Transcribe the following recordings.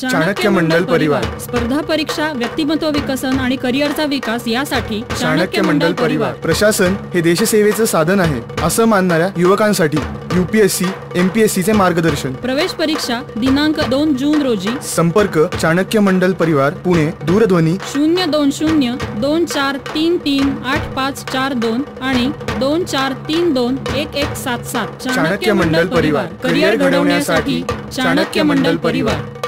चाणक्य मंडल परिवार. स्पर्धा परीक्षा व्यक्तिमत्व विकसन आणि करिअरचा विकास यासाठी चाणक्य मंडल परिवार. प्रशासन हे देशसेवेचं साधन आहे असं मानणाऱ्या युवकांसाठी युपीएससी एमपीएससी चे मार्गदर्शन. प्रवेश परीक्षा दिनांक दोन जून रोजी. संपर्क चाणक्य मंडल परिवार पुणे दूरध्वनी. शून्य दोन शून्य दोन चार तीन तीन आठ पाच चार दोन आणि दोन चार तीन दोन एक एक सात सात. चाणक्य मंडल परिवार. करिअर घडवण्यासाठी चाणक्य मंडल परिवार.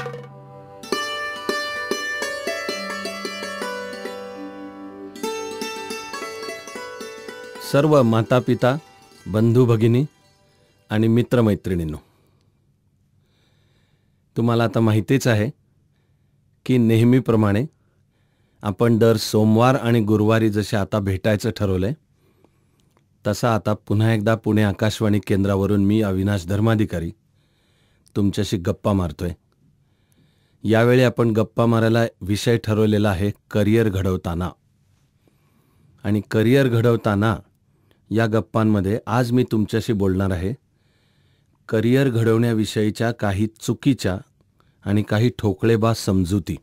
सर्व माता पिता बंधू भगिनी आणि मित्रमैत्रिणींनो तुम्हाला आता माहितीच आहे की नेहमीप्रमाणे आपण दर सोमवार आणि गुरुवारी जसे आता भेटायचं ठरवलं आहे तसा आता पुन्हा एकदा पुणे आकाशवाणी केंद्रावरून मी अविनाश धर्माधिकारी तुमच्याशी गप्पा मारतोय. यावेळी आपण गप्पा मारायला विषय ठरवलेला आहे करिअर घडवताना. आणि करिअर घडवताना या गप्पांमध्ये आज मी तुमच्याशी बोलणार आहे. करिअर घडवण्याविषयीच्या काही चुकीच्या आणि काही ठोकळेबाज समजुती.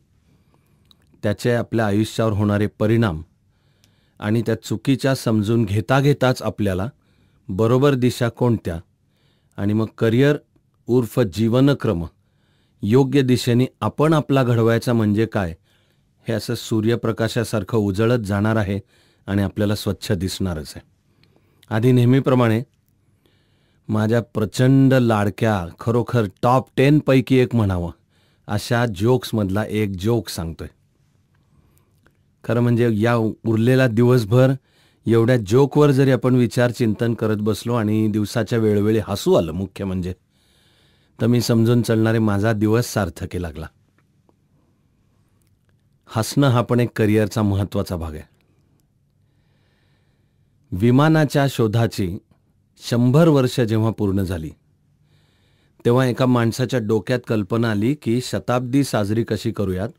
त्याचे आपल्या आयुष्यावर होणारे परिणाम आणि त्या चुकीच्या समजून घेता घेताच आपल्याला बरोबर दिशा कोणत्या आणि मग करिअर उर्फ जीवनक्रम योग्य दिशेने आपण आपला घडवायचा म्हणजे काय हे असं सूर्यप्रकाशासारखं उजळत जाणार आहे आणि आपल्याला स्वच्छ दिसणारच आहे. आधी नेहमीप्रमाणे माझ्या प्रचंड लाडक्या खरोखर टॉप टेनपैकी एक म्हणावं अशा जोक्समधला एक जोक सांगतोय. खरं म्हणजे या उरलेला दिवसभर एवढ्या जोकवर जरी आपण विचार चिंतन करत बसलो आणि दिवसाच्या वेळोवेळी हसू आलं मुख्य म्हणजे तर मी समजून चालणारे माझा दिवस सार्थकी लागला. हसणं हा पण एक करिअरचा महत्त्वाचा भाग आहे. विमानाच्या शोधाची शंभर वर्ष जेव्हा पूर्ण झाली तेव्हा एका माणसाच्या डोक्यात कल्पना आली की शताब्दी साजरी कशी करूयात?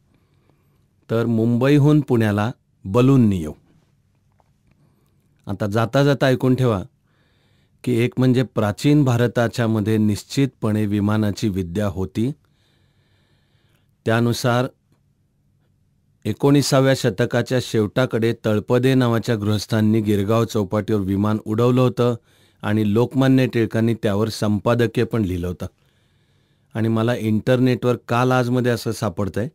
तर मुंबईहून पुण्याला बलूननी येऊ. आता जाता जाता ऐकून ठेवा की एक म्हणजे प्राचीन भारताच्या मध्ये निश्चितपणे विमानाची विद्या होती. त्यानुसार एकोणीसाव्या शतकाच्या शेवटाकडे तळपदे नावाच्या गृहस्थांनी गिरगाव चौपाटीवर विमान उडवलं होतं आणि लोकमान्य टिळकांनी त्यावर संपादकीय पण लिहिलं होतं. आणि मला इंटरनेटवर काल आजमध्ये असं सापडतंय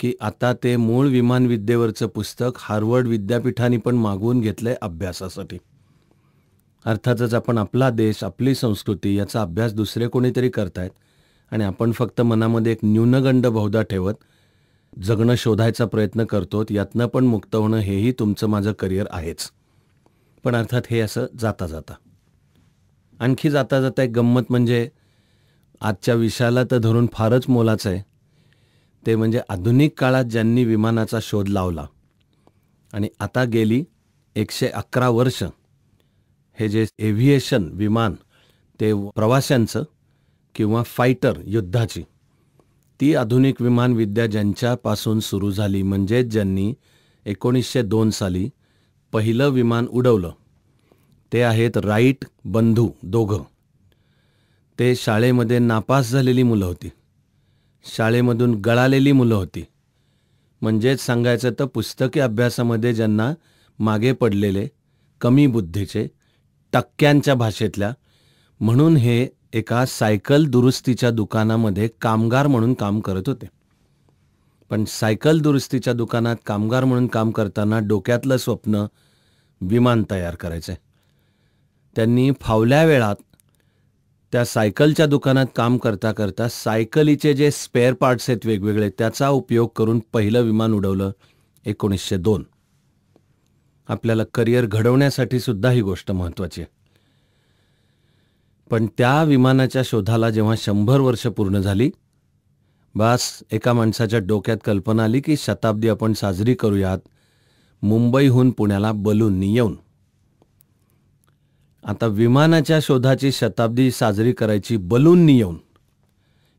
की आता ते मूळ विमानविद्येवरचं पुस्तक हार्वर्ड विद्यापीठाने पण मागवून घेतलंय अभ्यासासाठी. अर्थातच आपण आपला देश आपली संस्कृती याचा अभ्यास दुसरे कोणीतरी करतायत आणि आपण फक्त मनामध्ये एक न्यूनगंड बहुधा ठेवत जगणं शोधायचा प्रयत्न करतो यातनं पण मुक्त होणं हेही तुमचं माझं करिअर आहेच. पण अर्थात हे असं जाता जाता आणखी जाता जाता एक गंमत म्हणजे आजच्या विषयाला तर धरून फारच मोलाचं आहे. ते म्हणजे आधुनिक काळात ज्यांनी विमानाचा शोध लावला आणि आता गेली एकशे अकरा वर्ष. हे जे एव्हिएशन विमान ते प्रवाशांचं किंवा फायटर युद्धाची. ती आधुनिक विमानविद्या ज्यांच्यापासून सुरू झाली म्हणजेच ज्यांनी एकोणीसशे दोन साली पहिलं विमान उडवलं ते आहेत राईट बंधू दोघं. ते शाळेमध्ये नापास झालेली मुलं होती. शाळेमधून गळालेली मुलं होती. म्हणजेच सांगायचं तर पुस्तकी अभ्यासामध्ये ज्यांना मागे पडलेले कमी बुद्धीचे टक्क्यांच्या भाषेतल्या म्हणून हे एका सायकल दुरुस्तीच्या दुकानामध्ये कामगार म्हणून काम करत होते. पण सायकल दुरुस्तीच्या दुकानात कामगार म्हणून काम करताना डोक्यातलं स्वप्न विमान तयार करायचं त्यांनी फावल्या वेळात त्या सायकलच्या दुकानात काम करता करता सायकलीचे जे स्पेअर पार्ट्स आहेत वेगवेगळे त्याचा उपयोग करून पहिलं विमान उडवलं एकोणीसशे दोन. आपल्याला करिअर घडवण्यासाठी सुद्धा ही गोष्ट महत्त्वाची आहे. पण त्या विमानाच्या शोधाला जेव्हा शंभर वर्ष पूर्ण झाली बस एका माणसाच्या डोक्यात कल्पना आली की शताब्दी आपण साजरी करूयात मुंबईहून पुण्याला बलूननी येऊन. आता विमानाच्या शोधाची शताब्दी साजरी करायची बलूननी येऊन.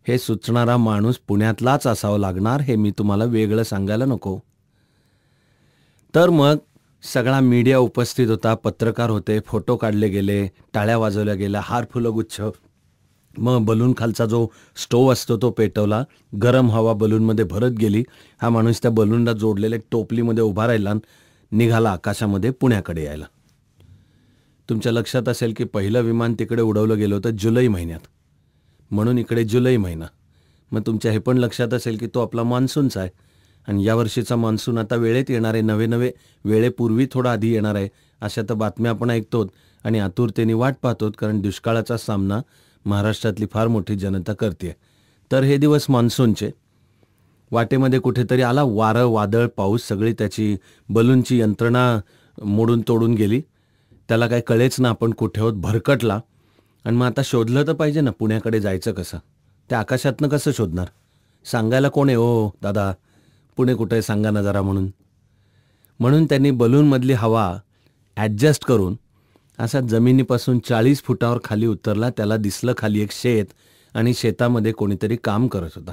हे सुचणारा माणूस पुण्यातलाच असावा लागणार हे मी तुम्हाला वेगळं सांगायला नको. तर मग सगळा मीडिया उपस्थित होता पत्रकार होते फोटो काढले गेले टाळ्या वाजवल्या गेल्या हार फुलं गुच्छ. मग बलून खालचा जो स्टोव असतो तो पेटवला. गरम हवा बलूनमध्ये भरत गेली. हा माणूस त्या बलूनला जोडलेल्या टोपलीमध्ये उभा राहिला आणि निघाला आकाशामध्ये पुण्याकडे यायला. तुमच्या लक्षात असेल की पहिलं विमान तिकडे उडवलं गेलं होतं जुलै महिन्यात. म्हणून इकडे जुलै महिना. मग तुमच्या हे पण लक्षात असेल की तो आपला मान्सूनचा आहे. आणि यावर्षीचा मान्सून आता वेळेत येणार आहे. नवे नवे वेळेपूर्वी थोडा आधी येणार आहे अशा तर बातम्या आपण ऐकतो आणि आतुरतेने वाट पाहतो कारण दुष्काळाचा सामना महाराष्ट्रातली फार मोठी जनता करते तर हे दिवस मान्सूनचे वाटेमध्ये कुठेतरी आला वारं वादळ पाऊस सगळी त्याची बलूनची यंत्रणा मोडून तोडून गेली. त्याला काय कळेच ना आपण कुठे आहोत भरकटला. आणि मग आता शोधलं तर पाहिजे ना पुण्याकडे जायचं कसं? त्या आकाशातनं कसं शोधणार? सांगायला कोण आहे? ओ दादा पुणे कुठे आहे सांगा ना जरा म्हणून. म्हणून त्यांनी बलूनमधली हवा ॲडजस्ट करून असा जमिनीपासून चाळीस फुटावर खाली उतरला त्याला दिसलं खाली एक शेत आणि शेतामध्ये कोणीतरी काम करत होता.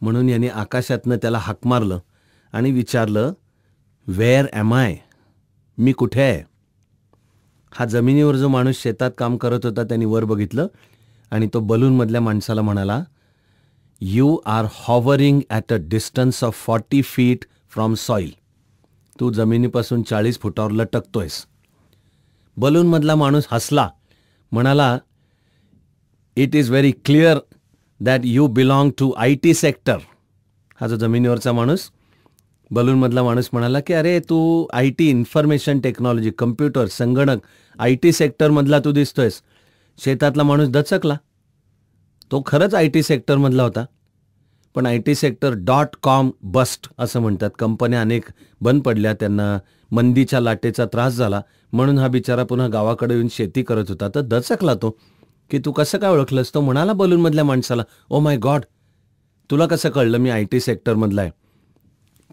म्हणून यांनी आकाशातनं त्याला हाक मारलं आणि विचारलं वेअर ॲम आय मी कुठे आहे? हा जमिनीवर जो माणूस शेतात काम करत होता त्यांनी वर बघितलं आणि तो बलूनमधल्या माणसाला म्हणाला you are hovering at a distance of forty feet from soil तू जमिनीपासून चाळीस फुटावर लटकतोयस. बलूनमधला माणूस हसला. म्हणाला it is very clear that you belong to I T sector हा जो जमिनीवरचा माणूस बलूनमधला माणूस म्हणाला की अरे तू I T information technology computer संगणक आय टी सेक्टरमधला तू दिसतोयस. शेतातला माणूस दचकला. तो खरंच आय टी सेक्टरमधला होता. पण I T sector dot com bust असं म्हणतात. कंपन्या अनेक बंद पडल्या. त्यांना मंदीच्या लाटेचा त्रास झाला. म्हणून हा बिचारा पुन्हा गावाकडे येऊन शेती करत होता. तर दचकला तो की तू कसं काय ओळखलंस? तो म्हणाला बलूनमधल्या माणसाला ओ माय गॉड तुला कसं कळलं मी आय टी सेक्टरमधला आहे?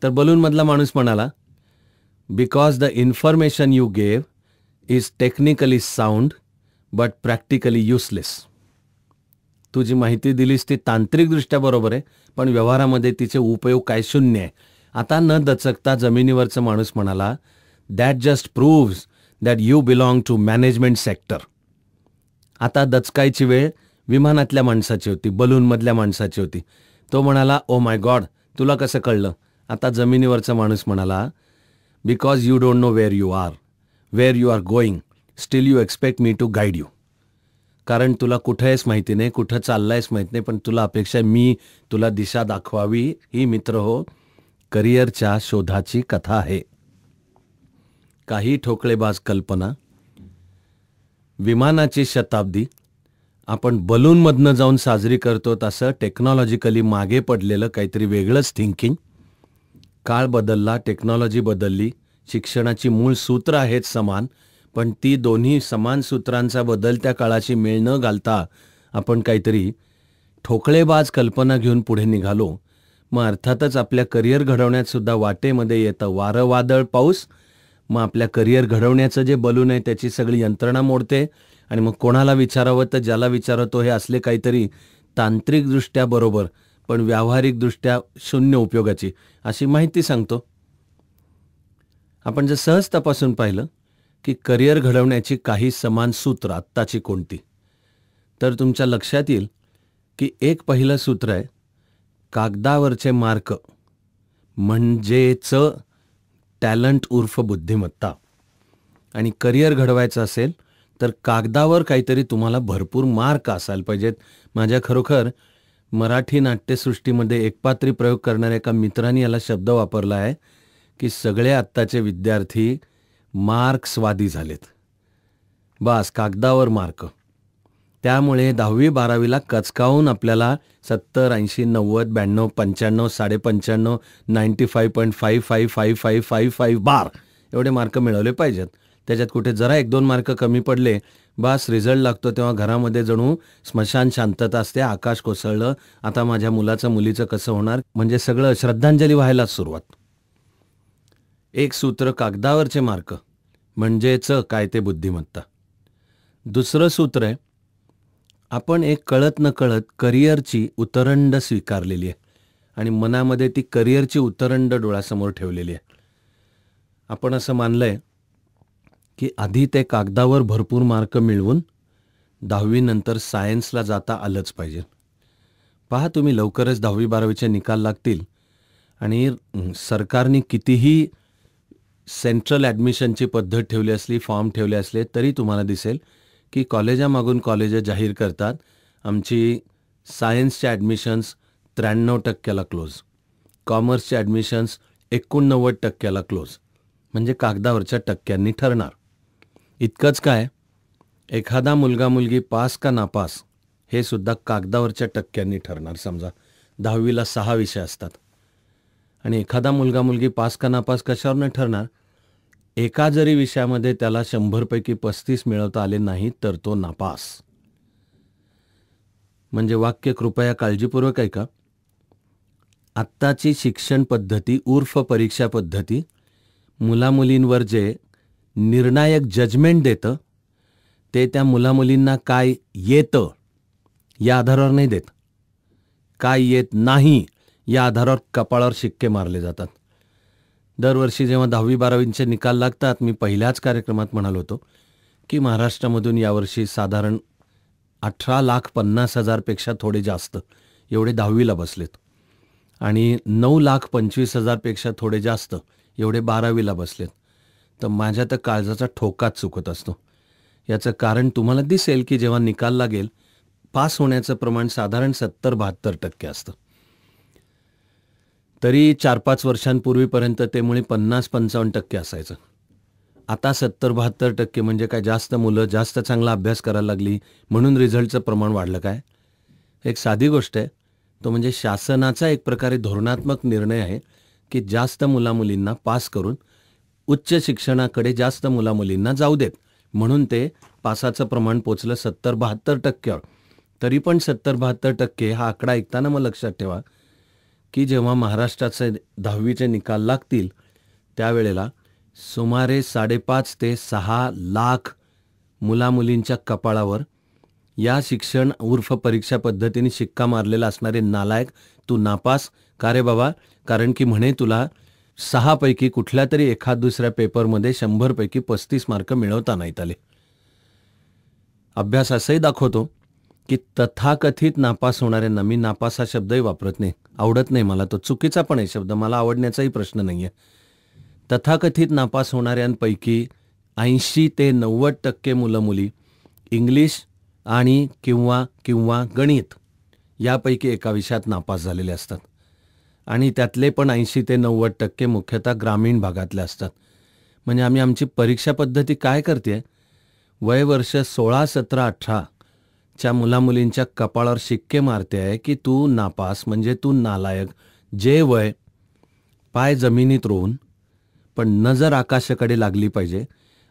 तर बलूनमधला माणूस म्हणाला because the information you gave is technically sound but practically useless. तू जी माहिती दिलीस ती तांत्रिकदृष्ट्या बरोबर आहे पण व्यवहारामध्ये तिचे उपयोग काय शून्य आहे. आता न दचकता जमिनीवरचा माणूस म्हणाला that just proves that you belong to management sector आता दचकायची वेळ विमानातल्या माणसाची होती बलूनमधल्या माणसाची होती. तो म्हणाला ओ माय गॉड तुला कसं कळलं? आता जमिनीवरचा माणूस म्हणाला because you don't know where you are where you are going still you expect me to guide you कारण तुला कुठं आहेस माहिती नाही कुठं चाललायस माहीत नाही पण तुला अपेक्षा मी तुला दिशा दाखवावी. ही मित्र हो करिअरच्या शोधाची कथा आहे. काही ठोकळेबाज कल्पना. विमानाची शताब्दी. आपण बलूनमधनं जाऊन साजरी करतो तसं टेक्नॉलॉजिकली मागे पडलेलं काहीतरी वेगळंच थिंकिंग काळ बदलला टेक्नॉलॉजी बदलली शिक्षणाची मूळ सूत्र आहेत समान पण ती दोन्ही समान सूत्रांचा बदलत्या काळाची मेळ न घालता आपण काहीतरी ठोकळेबाज कल्पना घेऊन पुढे निघालो. मग अर्थातच आपल्या करिअर घडवण्यात सुद्धा वाटेमध्ये येतं वारं वादळ पाऊस. मग आपल्या करिअर घडवण्याचं जे बलून आहे त्याची सगळी यंत्रणा मोडते. आणि मग कोणाला विचारावं तर ज्याला विचारतो हे असले काहीतरी तांत्रिकदृष्ट्या बरोबर पण व्यावहारिकदृष्ट्या शून्य उपयोगाची अशी माहिती सांगतो. आपण जर सहज तपासून पाहिलं की करिअर घडवण्याची काही समान सूत्र आत्ताची कोणती? तर तुमच्या लक्षात येईल की एक पहिलं सूत्र आहे कागदावरचे मार्क. म्हणजेच टॅलंट उर्फ बुद्धिमत्ता. आणि करिअर घडवायचं असेल तर कागदावर काहीतरी तुम्हाला भरपूर मार्क असायला पाहिजेत. माझ्या खरोखर मराठी नाट्यसृष्टीमध्ये एकपात्री प्रयोग करणाऱ्या एका मित्राने याला शब्द वापरला आहे की सगळे आत्ताचे विद्यार्थी मार्क्सवादी झालेत. बास कागदावर मार्क. त्यामुळे दहावी बारावीला कचकावून आपल्याला सत्तर ऐंशी नव्वद ब्याण्णव पंच्याण्णव साडेपंच्याण्णव ninety five point five five five five five five बार एवढे मार्क मिळवले पाहिजेत. त्याच्यात कुठे जरा एक दोन मार्क कमी पडले बास रिझल्ट लागतो तेव्हा घरामध्ये जणू स्मशान शांतता असते आकाश कोसळलं आता माझ्या मुलाचं मुलीचं कसं होणार? म्हणजे सगळं श्रद्धांजली व्हायलाच सुरुवात. एक सूत्र कागदावरचे मार्क. म्हणजेच काय ते बुद्धिमत्ता. दुसरं सूत्र आहे आपण एक कळत न कळत करिअरची उतरंड स्वीकारलेली आहे आणि मनामध्ये ती करिअरची उतरंड डोळ्यासमोर ठेवलेली आहे. आपण असं मानलं आहे की आधी ते कागदावर भरपूर मार्क मिळवून दहावीनंतर सायन्सला जाता आलंच पाहिजे. पहा तुम्ही लवकरच दहावी बारावीचे निकाल लागतील आणि सरकारने कितीही सेंट्रल ॲडमिशनची पद्धत ठेवली असली फॉर्म ठेवले असले तरी तुम्हाला दिसेल की कॉलेजामागून कॉलेजं जाहीर करतात. आमची सायन्सच्या ॲडमिशन्स त्र्याण्णव टक्क्याला क्लोज कॉमर्सचे ॲडमिशन्स एकोणनव्वद टक्क्याला क्लोज म्हणजे कागदावरच्या टक्क्यांनी ठरणार. इतकंच काय? एखादा मुलगा मुलगी पास का नापास हे सुद्धा कागदावरच्या टक्क्यांनी ठरणार. समजा दहावीला सहा विषय असतात. आणि एखादा मुलगा मुलगी पास का नापास कशावर ठरणार? एका जरी विषयामध्ये त्याला शंभरपैकी पस्तीस मिळवता आले नाही तर तो नापास. म्हणजे वाक्य कृपया काळजीपूर्वक ऐका. आत्ताची शिक्षण पद्धती उर्फ परीक्षा पद्धती मुलामुलींवर जे निर्णायक जजमेंट देतं ते त्या मुलामुलींना काय येतं या आधारावर नाही देत. काय येत नाही या आधारावर कपाळावर शिक्के मारले जातात. दरवर्षी जेव्हा दहावी बारावींचे निकाल लागतात मी पहिल्याच कार्यक्रमात म्हणालो होतो की महाराष्ट्रामधून यावर्षी साधारण अठरा लाख पन्नास हजारपेक्षा थोडे जास्त एवढे दहावीला बसलेत. आणि नऊ लाख पंचवीस हजारपेक्षा थोडे जास्त एवढे बारावीला बसलेत. तर माझ्या तर काळजाचा ठोकाच चुकत असतो. याचं कारण तुम्हाला दिसेल की जेव्हा निकाल लागेल पास होण्याचं प्रमाण साधारण सत्तर बहात्तर टक्के असतं. तरी चार पाच वर्षांपूर्वीपर्यंत ते मुळे पन्नास पंचावन्न टक्के असायचं. आता सत्तर बहात्तर टक्के म्हणजे काय जास्त मुलं जास्त चांगला अभ्यास करायला लागली म्हणून रिझल्टचं प्रमाण वाढलं काय? एक साधी गोष्ट आहे तो म्हणजे शासनाचा एक प्रकारे धोरणात्मक निर्णय आहे की जास्त मुलामुलींना पास करून उच्च शिक्षणाकडे जास्त मुलामुलींना जाऊ देत. म्हणून ते पासाचं प्रमाण पोचलं सत्तर बहात्तर टक्क्यावर. तरी पण सत्तर बहात्तर टक्के हा आकडा ऐकताना मग लक्षात ठेवा की जेव्हा महाराष्ट्राचे दहावीचे निकाल लागतील त्यावेळेला सुमारे साडेपाच ते सहा लाख मुलामुलींच्या कपाळावर या शिक्षण उर्फ परीक्षा पद्धतीने शिक्का मारलेला असणारे नालायक तू नापास का रे बाबा? कारण की म्हणे तुला सहापैकी कुठल्या तरी एखाद दुसऱ्या पेपरमध्ये शंभरपैकी पस्तीस मार्क मिळवता नाहीत आले. अभ्यास असंही दाखवतो की तथाकथित नापास होणाऱ्यांना मी नापास हा शब्दही वापरत नाही आवडत नाही मला. तो चुकीचा पण आहे शब्द मला आवडण्याचाही प्रश्न नाही आहे तथाकथित नापास होणाऱ्यांपैकी ऐंशी ते नव्वद टक्के मुलं मुली इंग्लिश आणि किंवा किंवा गणित यापैकी एका विषयात नापास झालेले असतात. आणि त्यातले पण ऐंशी ते नव्वद टक्के मुख्यतः ग्रामीण भागातले असतात. म्हणजे आम्ही आमची परीक्षा पद्धती काय करते वय वर्ष सोळा सतरा अठरा च्या मुलामुलींच्या कपाळावर शिक्के मारते आहे की तू नापास म्हणजे तू नालायक जे वय पाय जमिनीत रोवून पण नजर आकाशाकडे लागली पाहिजे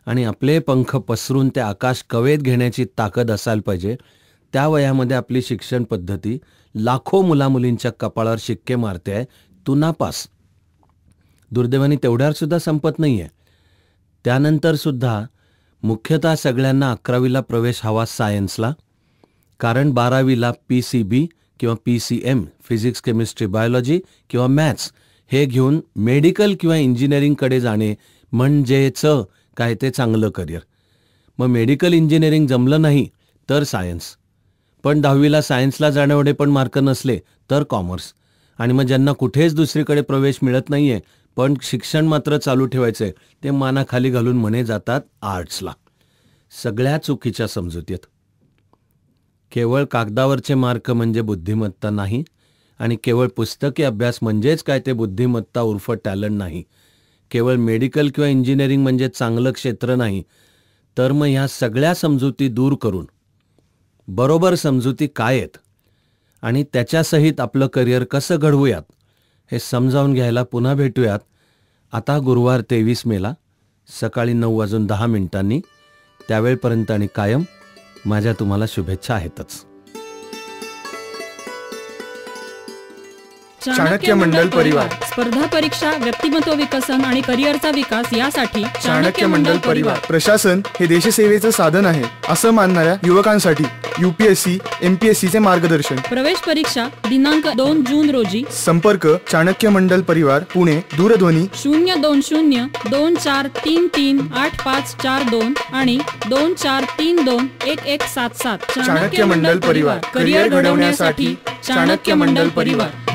आणि आपले पंख पसरून ते आकाश कवेत घेण्याची ताकद असायला पाहिजे. त्या वयामध्ये आपली शिक्षण पद्धती लाखो मुलामुलींच्या कपाळावर शिक्के मारते आहे तू नापास. दुर्दैवाने तेवढ्यावरसुद्धा संपत नाही आहे त्यानंतरसुद्धा मुख्यतः सगळ्यांना अकरावीला प्रवेश हवा सायन्सला कारण बारावीला पी सी बी किंवा P C M physics chemistry biology किंवा मॅथ्स हे घेऊन मेडिकल किंवा इंजिनिअरिंगकडे जाणे म्हणजेच काय ते चांगलं करिअर मग मेडिकल इंजिनिअरिंग जमलं नाही तर सायन्स पण दहावीला सायन्सला जाण्यावडे पण मार्क नसले तर कॉमर्स आणि मग ज्यांना कुठेच दुसरीकडे प्रवेश मिळत नाही आहे पण शिक्षण मात्र चालू ठेवायचंय ते मानाखाली घालून म्हणे जातात आर्ट्सला सगळ्या चुकीच्या समजुतीत केवळ कागदावरचे मार्क म्हणजे बुद्धिमत्ता नाही आणि केवळ पुस्तकी अभ्यास म्हणजेच काय ते बुद्धिमत्ता उर्फ टॅलेंट नाही. केवळ मेडिकल किंवा इंजिनिअरिंग म्हणजे चांगलं क्षेत्र नाही तर मग ह्या सगळ्या समजुती दूर करून. बरोबर समजुती काय आहेत? आणि त्याच्यासहित आपलं करिअर कसं घडवूयात? हे समजावून घ्यायला पुन्हा भेटूयात. आता गुरुवार तेवीस मेला सकाळी नऊ वाजून दहा मिनिटांनी त्यावेळपर्यंत आणि कायम माझ्या तुम्हाला शुभेच्छा आहेतच. चाणक्य मंडल परिवार. स्पर्धा परीक्षा व्यक्तिमत्व विकसन आणि करिअरचा विकास यासाठी चाणक्य मंडल परिवार. प्रशासन हे देशसेवेचं साधन आहे असं मानणाऱ्या युवकांसाठी युपीएससी एमपीएससी चे मार्गदर्शन. प्रवेश परीक्षा दिनांक दोन जून रोजी. संपर्क चाणक्य मंडल परिवार पुणे दूरध्वनी. शून्य दोन शून्य दोन चार तीन तीन आठ पाच चार दोन आणि दोन चार तीन दोन एक एक सात सात. चाणक्य मंडल परिवार. करिअर घडवण्यासाठी चाणक्य मंडल परिवार.